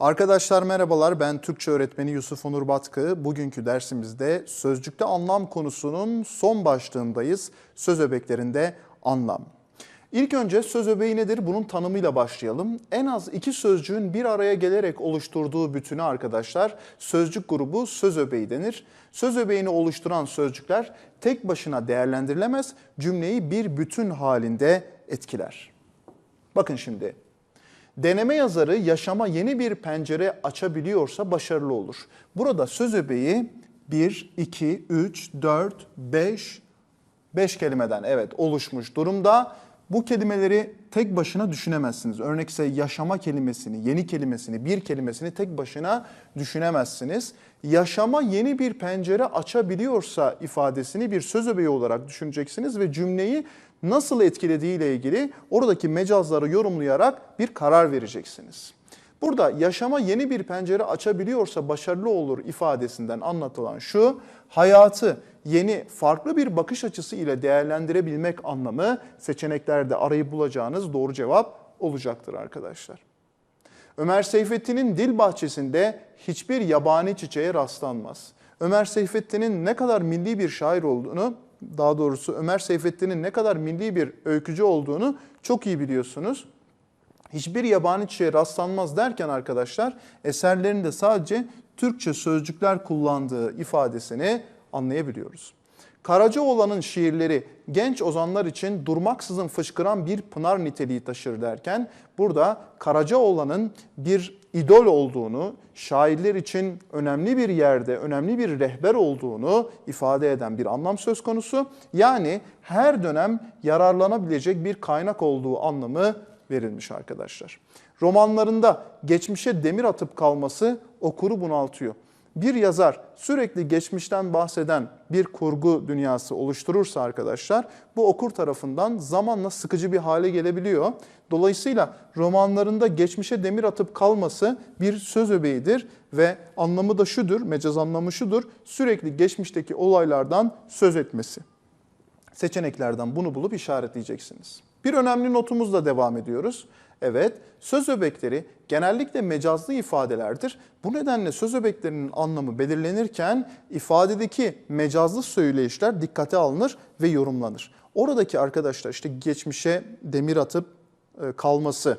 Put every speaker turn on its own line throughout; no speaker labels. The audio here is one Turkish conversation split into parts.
Arkadaşlar merhabalar ben Türkçe öğretmeni Yusuf Onur Batkı. Bugünkü dersimizde sözcükte anlam konusunun son başlığındayız. Söz öbeklerinde anlam. İlk önce söz öbeği nedir? Bunun tanımıyla başlayalım. En az iki sözcüğün bir araya gelerek oluşturduğu bütünü arkadaşlar sözcük grubu söz öbeği denir. Söz öbeğini oluşturan sözcükler tek başına değerlendirilemez, cümleyi bir bütün halinde etkiler. Bakın şimdi Deneme yazarı yaşama yeni bir pencere açabiliyorsa başarılı olur. Burada söz öbeği 1, 2, 3, 4, 5, 5 kelimeden evet oluşmuş durumda. Bu kelimeleri tek başına düşünemezsiniz. Örnek ise yaşama kelimesini, yeni kelimesini, bir kelimesini tek başına düşünemezsiniz. Yaşama yeni bir pencere açabiliyorsa ifadesini bir söz öbeği olarak düşüneceksiniz ve cümleyi nasıl etkilediği ile ilgili oradaki mecazları yorumlayarak bir karar vereceksiniz. Burada yaşama yeni bir pencere açabiliyorsa başarılı olur ifadesinden anlatılan şu, hayatı yeni farklı bir bakış açısı ile değerlendirebilmek anlamı seçeneklerde arayıp bulacağınız doğru cevap olacaktır arkadaşlar. Ömer Seyfettin'in dil bahçesinde hiçbir yabani çiçeğe rastlanmaz. Ömer Seyfettin'in ne kadar milli bir şair olduğunu, daha doğrusu Ömer Seyfettin'in ne kadar milli bir öykücü olduğunu çok iyi biliyorsunuz. Hiçbir yabani çiçeğe rastlanmaz derken arkadaşlar eserlerinde sadece Türkçe sözcükler kullandığı ifadesini anlayabiliyoruz. Karacaoğlan'ın şiirleri genç ozanlar için durmaksızın fışkıran bir pınar niteliği taşır derken burada Karacaoğlan'ın bir idol olduğunu, şairler için önemli bir yerde, önemli bir rehber olduğunu ifade eden bir anlam söz konusu. Yani her dönem yararlanabilecek bir kaynak olduğu anlamı verilmiş arkadaşlar. Romanlarında geçmişe demir atıp kalması okuru bunaltıyor. Bir yazar sürekli geçmişten bahseden bir kurgu dünyası oluşturursa arkadaşlar bu okur tarafından zamanla sıkıcı bir hale gelebiliyor. Dolayısıyla romanlarında geçmişe demir atıp kalması bir söz öbeğidir ve anlamı da şudur, mecaz anlamı şudur, sürekli geçmişteki olaylardan söz etmesi. Seçeneklerden bunu bulup işaretleyeceksiniz. Bir önemli notumuzla devam ediyoruz. Evet, söz öbekleri genellikle mecazlı ifadelerdir. Bu nedenle söz öbeklerinin anlamı belirlenirken ifadedeki mecazlı söyleyişler dikkate alınır ve yorumlanır. Oradaki arkadaşlar işte geçmişe demir atıp e, kalması,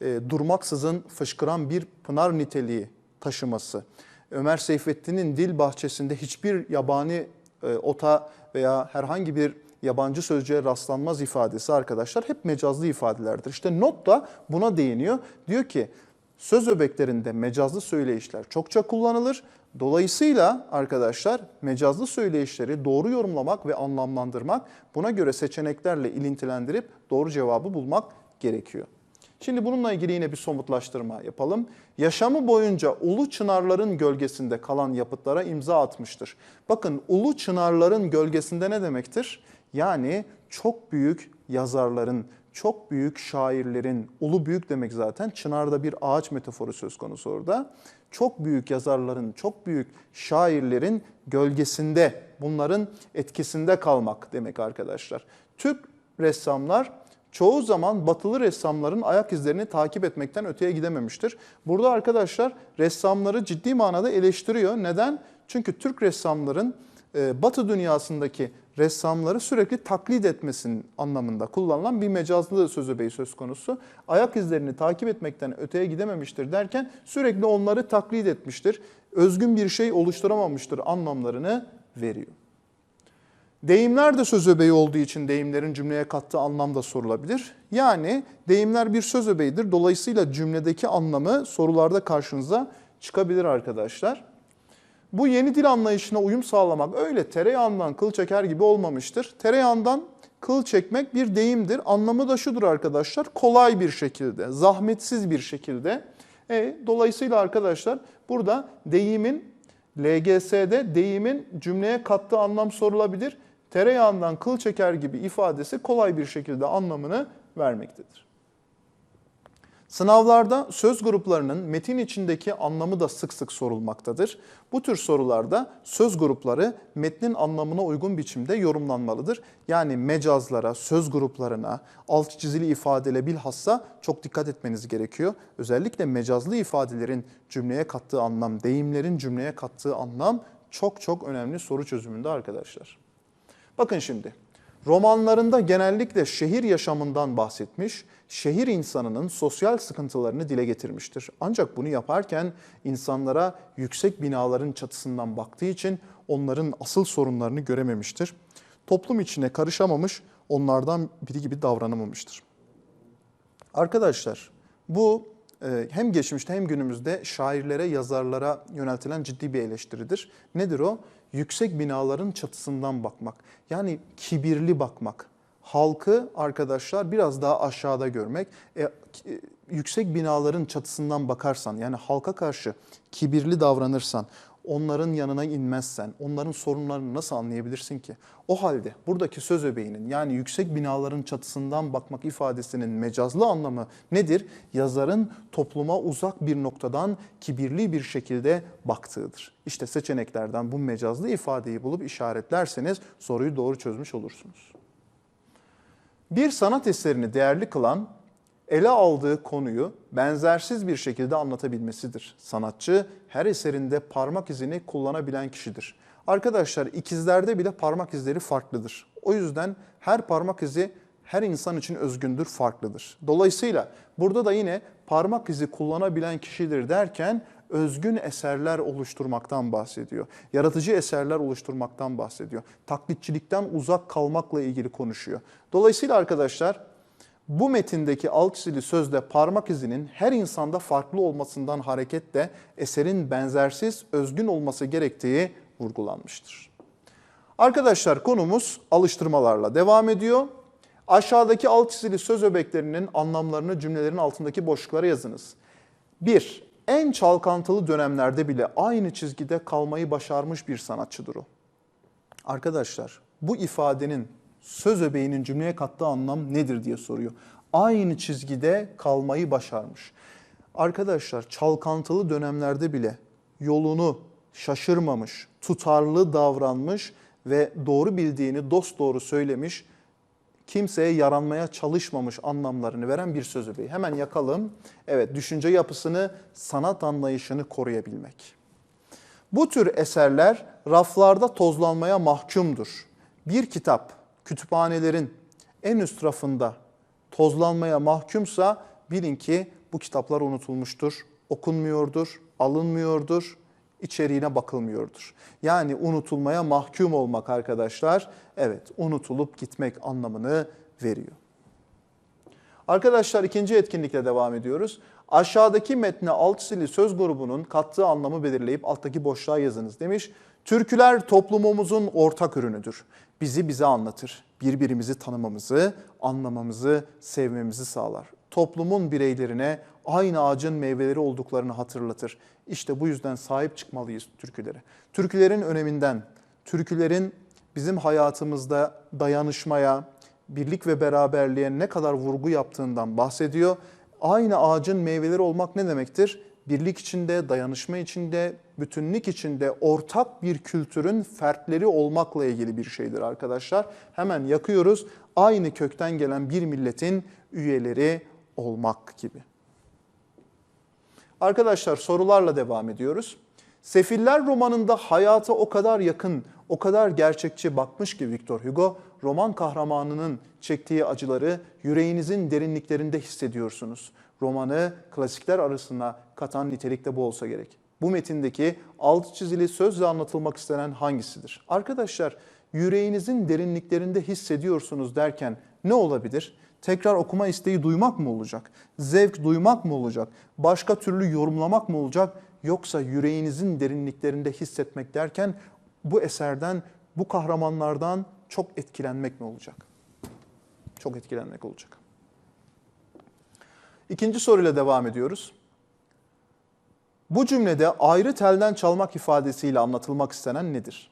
e, durmaksızın fışkıran bir pınar niteliği taşıması, Ömer Seyfettin'in dil bahçesinde hiçbir yabani e, ota veya herhangi bir yabancı sözcüğe rastlanmaz ifadesi arkadaşlar hep mecazlı ifadelerdir. İşte not da buna değiniyor. Diyor ki söz öbeklerinde mecazlı söyleyişler çokça kullanılır. Dolayısıyla arkadaşlar mecazlı söyleyişleri doğru yorumlamak ve anlamlandırmak buna göre seçeneklerle ilintilendirip doğru cevabı bulmak gerekiyor. Şimdi bununla ilgili yine bir somutlaştırma yapalım. Yaşamı boyunca ulu çınarların gölgesinde kalan yapıtlara imza atmıştır. Bakın ulu çınarların gölgesinde ne demektir? Yani çok büyük yazarların, çok büyük şairlerin, ulu büyük demek zaten çınarda bir ağaç metaforu söz konusu orada. Çok büyük yazarların, çok büyük şairlerin gölgesinde, bunların etkisinde kalmak demek arkadaşlar. Türk ressamlar çoğu zaman batılı ressamların ayak izlerini takip etmekten öteye gidememiştir. Burada arkadaşlar ressamları ciddi manada eleştiriyor. Neden? Çünkü Türk ressamların e, batı dünyasındaki ressamları sürekli taklit etmesin anlamında kullanılan bir mecazlı sözü söz konusu. Ayak izlerini takip etmekten öteye gidememiştir derken sürekli onları taklit etmiştir. Özgün bir şey oluşturamamıştır anlamlarını veriyor. Deyimler de söz öbeği olduğu için deyimlerin cümleye kattığı anlam da sorulabilir. Yani deyimler bir söz öbeğidir. Dolayısıyla cümledeki anlamı sorularda karşınıza çıkabilir arkadaşlar. Bu yeni dil anlayışına uyum sağlamak öyle tereyağından kıl çeker gibi olmamıştır. Tereyağından kıl çekmek bir deyimdir. Anlamı da şudur arkadaşlar. Kolay bir şekilde, zahmetsiz bir şekilde. E, dolayısıyla arkadaşlar burada deyimin LGS'de deyimin cümleye kattığı anlam sorulabilir. Tereyağından kıl çeker gibi ifadesi kolay bir şekilde anlamını vermektedir. Sınavlarda söz gruplarının metin içindeki anlamı da sık sık sorulmaktadır. Bu tür sorularda söz grupları metnin anlamına uygun biçimde yorumlanmalıdır. Yani mecazlara, söz gruplarına, alt çizili ifadeyle bilhassa çok dikkat etmeniz gerekiyor. Özellikle mecazlı ifadelerin cümleye kattığı anlam, deyimlerin cümleye kattığı anlam çok çok önemli soru çözümünde arkadaşlar. Bakın şimdi. Romanlarında genellikle şehir yaşamından bahsetmiş, şehir insanının sosyal sıkıntılarını dile getirmiştir. Ancak bunu yaparken insanlara yüksek binaların çatısından baktığı için onların asıl sorunlarını görememiştir. Toplum içine karışamamış, onlardan biri gibi davranamamıştır. Arkadaşlar bu e, hem geçmişte hem günümüzde şairlere, yazarlara yöneltilen ciddi bir eleştiridir. Nedir o? Yüksek binaların çatısından bakmak. Yani kibirli bakmak. Halkı arkadaşlar biraz daha aşağıda görmek. E, yüksek binaların çatısından bakarsan yani halka karşı kibirli davranırsan, onların yanına inmezsen, onların sorunlarını nasıl anlayabilirsin ki? O halde buradaki söz öbeğinin yani yüksek binaların çatısından bakmak ifadesinin mecazlı anlamı nedir? Yazarın topluma uzak bir noktadan kibirli bir şekilde baktığıdır. İşte seçeneklerden bu mecazlı ifadeyi bulup işaretlerseniz soruyu doğru çözmüş olursunuz. Bir sanat eserini değerli kılan ele aldığı konuyu benzersiz bir şekilde anlatabilmesidir. Sanatçı her eserinde parmak izini kullanabilen kişidir. Arkadaşlar ikizlerde bile parmak izleri farklıdır. O yüzden her parmak izi her insan için özgündür, farklıdır. Dolayısıyla burada da yine parmak izi kullanabilen kişidir derken özgün eserler oluşturmaktan bahsediyor. Yaratıcı eserler oluşturmaktan bahsediyor. Taklitçilikten uzak kalmakla ilgili konuşuyor. Dolayısıyla arkadaşlar bu metindeki alt çizili sözde parmak izinin her insanda farklı olmasından hareketle eserin benzersiz, özgün olması gerektiği vurgulanmıştır. Arkadaşlar konumuz alıştırmalarla devam ediyor. Aşağıdaki alt çizili söz öbeklerinin anlamlarını cümlelerin altındaki boşluklara yazınız. 1. En çalkantılı dönemlerde bile aynı çizgide kalmayı başarmış bir sanatçıdır o. Arkadaşlar bu ifadenin söz öbeğinin cümleye kattığı anlam nedir diye soruyor. Aynı çizgide kalmayı başarmış. Arkadaşlar çalkantılı dönemlerde bile yolunu şaşırmamış, tutarlı davranmış ve doğru bildiğini dost doğru söylemiş, kimseye yaranmaya çalışmamış anlamlarını veren bir söz öbeği. Hemen yakalım. Evet, düşünce yapısını, sanat anlayışını koruyabilmek. Bu tür eserler raflarda tozlanmaya mahkumdur. Bir kitap kütüphanelerin en üst rafında tozlanmaya mahkumsa bilin ki bu kitaplar unutulmuştur, okunmuyordur, alınmıyordur, içeriğine bakılmıyordur. Yani unutulmaya mahkum olmak arkadaşlar, evet unutulup gitmek anlamını veriyor. Arkadaşlar ikinci etkinlikle devam ediyoruz. Aşağıdaki metne alt çizili söz grubunun kattığı anlamı belirleyip alttaki boşluğa yazınız demiş. Türküler toplumumuzun ortak ürünüdür. Bizi bize anlatır. Birbirimizi tanımamızı, anlamamızı, sevmemizi sağlar. Toplumun bireylerine aynı ağacın meyveleri olduklarını hatırlatır. İşte bu yüzden sahip çıkmalıyız türkülere. Türkülerin öneminden, türkülerin bizim hayatımızda dayanışmaya, birlik ve beraberliğe ne kadar vurgu yaptığından bahsediyor. Aynı ağacın meyveleri olmak ne demektir? Birlik içinde, dayanışma içinde, bütünlük içinde ortak bir kültürün fertleri olmakla ilgili bir şeydir arkadaşlar. Hemen yakıyoruz. Aynı kökten gelen bir milletin üyeleri olmak gibi. Arkadaşlar sorularla devam ediyoruz. Sefiller romanında hayata o kadar yakın, o kadar gerçekçi bakmış ki Victor Hugo, roman kahramanının çektiği acıları yüreğinizin derinliklerinde hissediyorsunuz romanı klasikler arasına katan nitelikte bu olsa gerek. Bu metindeki alt çizili sözle anlatılmak istenen hangisidir? Arkadaşlar yüreğinizin derinliklerinde hissediyorsunuz derken ne olabilir? Tekrar okuma isteği duymak mı olacak? Zevk duymak mı olacak? Başka türlü yorumlamak mı olacak? Yoksa yüreğinizin derinliklerinde hissetmek derken bu eserden, bu kahramanlardan çok etkilenmek mi olacak? Çok etkilenmek olacak. İkinci soruyla devam ediyoruz. Bu cümlede ayrı telden çalmak ifadesiyle anlatılmak istenen nedir?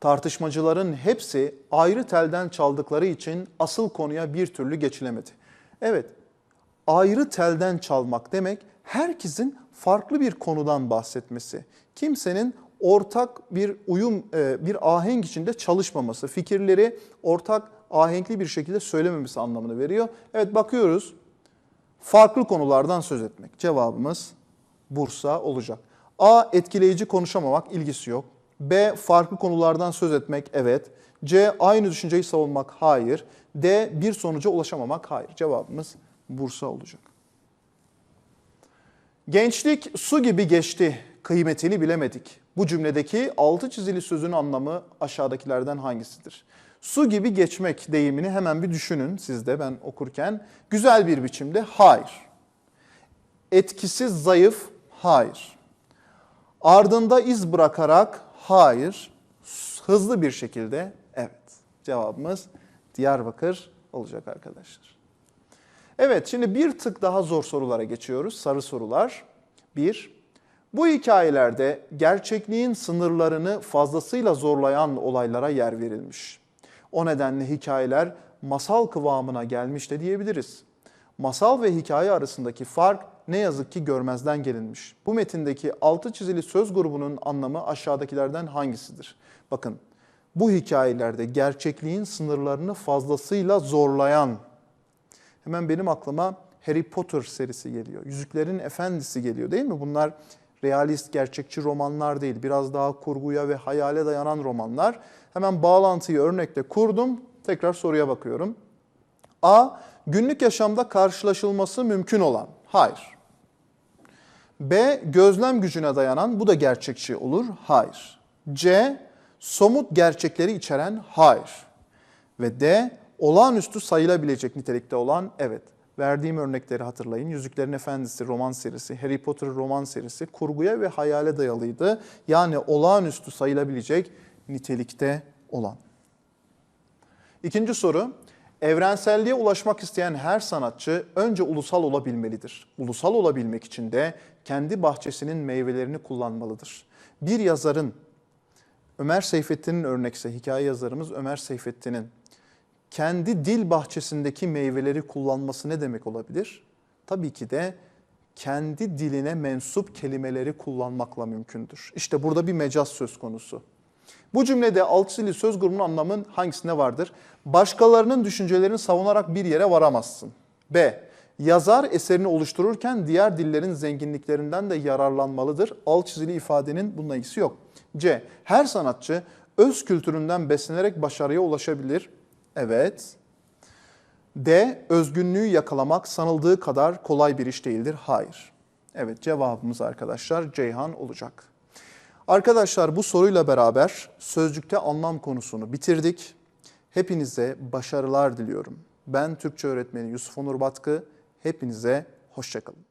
Tartışmacıların hepsi ayrı telden çaldıkları için asıl konuya bir türlü geçilemedi. Evet, ayrı telden çalmak demek herkesin farklı bir konudan bahsetmesi. Kimsenin ortak bir uyum, e, bir ahenk içinde çalışmaması, fikirleri ortak ahenkli bir şekilde söylememesi anlamını veriyor. Evet bakıyoruz farklı konulardan söz etmek. Cevabımız Bursa olacak. A. Etkileyici konuşamamak, ilgisi yok. B. Farklı konulardan söz etmek, evet. C. Aynı düşünceyi savunmak, hayır. D. Bir sonuca ulaşamamak, hayır. Cevabımız Bursa olacak. Gençlik su gibi geçti, kıymetini bilemedik. Bu cümledeki altı çizili sözün anlamı aşağıdakilerden hangisidir? Su gibi geçmek deyimini hemen bir düşünün siz de ben okurken. Güzel bir biçimde hayır. Etkisiz zayıf hayır. Ardında iz bırakarak hayır. Hızlı bir şekilde evet. Cevabımız Diyarbakır olacak arkadaşlar. Evet şimdi bir tık daha zor sorulara geçiyoruz. Sarı sorular. Bir, bu hikayelerde gerçekliğin sınırlarını fazlasıyla zorlayan olaylara yer verilmiş. O nedenle hikayeler masal kıvamına gelmiş de diyebiliriz. Masal ve hikaye arasındaki fark ne yazık ki görmezden gelinmiş. Bu metindeki altı çizili söz grubunun anlamı aşağıdakilerden hangisidir? Bakın bu hikayelerde gerçekliğin sınırlarını fazlasıyla zorlayan hemen benim aklıma Harry Potter serisi geliyor. Yüzüklerin Efendisi geliyor değil mi? Bunlar realist, gerçekçi romanlar değil. Biraz daha kurguya ve hayale dayanan romanlar. Hemen bağlantıyı örnekle kurdum. Tekrar soruya bakıyorum. A. Günlük yaşamda karşılaşılması mümkün olan. Hayır. B. Gözlem gücüne dayanan. Bu da gerçekçi olur. Hayır. C. Somut gerçekleri içeren. Hayır. Ve D. Olağanüstü sayılabilecek nitelikte olan. Evet. Verdiğim örnekleri hatırlayın. Yüzüklerin Efendisi roman serisi, Harry Potter roman serisi kurguya ve hayale dayalıydı. Yani olağanüstü sayılabilecek nitelikte olan. İkinci soru. Evrenselliğe ulaşmak isteyen her sanatçı önce ulusal olabilmelidir. Ulusal olabilmek için de kendi bahçesinin meyvelerini kullanmalıdır. Bir yazarın, Ömer Seyfettin'in örnekse, hikaye yazarımız Ömer Seyfettin'in kendi dil bahçesindeki meyveleri kullanması ne demek olabilir? Tabii ki de kendi diline mensup kelimeleri kullanmakla mümkündür. İşte burada bir mecaz söz konusu. Bu cümlede altılı söz grubunun anlamın hangisinde vardır? Başkalarının düşüncelerini savunarak bir yere varamazsın. B. Yazar eserini oluştururken diğer dillerin zenginliklerinden de yararlanmalıdır. Alt çizili ifadenin bununla ilgisi yok. C. Her sanatçı öz kültüründen beslenerek başarıya ulaşabilir. Evet. D. Özgünlüğü yakalamak sanıldığı kadar kolay bir iş değildir. Hayır. Evet cevabımız arkadaşlar Ceyhan olacak. Arkadaşlar bu soruyla beraber sözcükte anlam konusunu bitirdik. Hepinize başarılar diliyorum. Ben Türkçe öğretmeni Yusuf Onur Batkı. Hepinize hoşçakalın.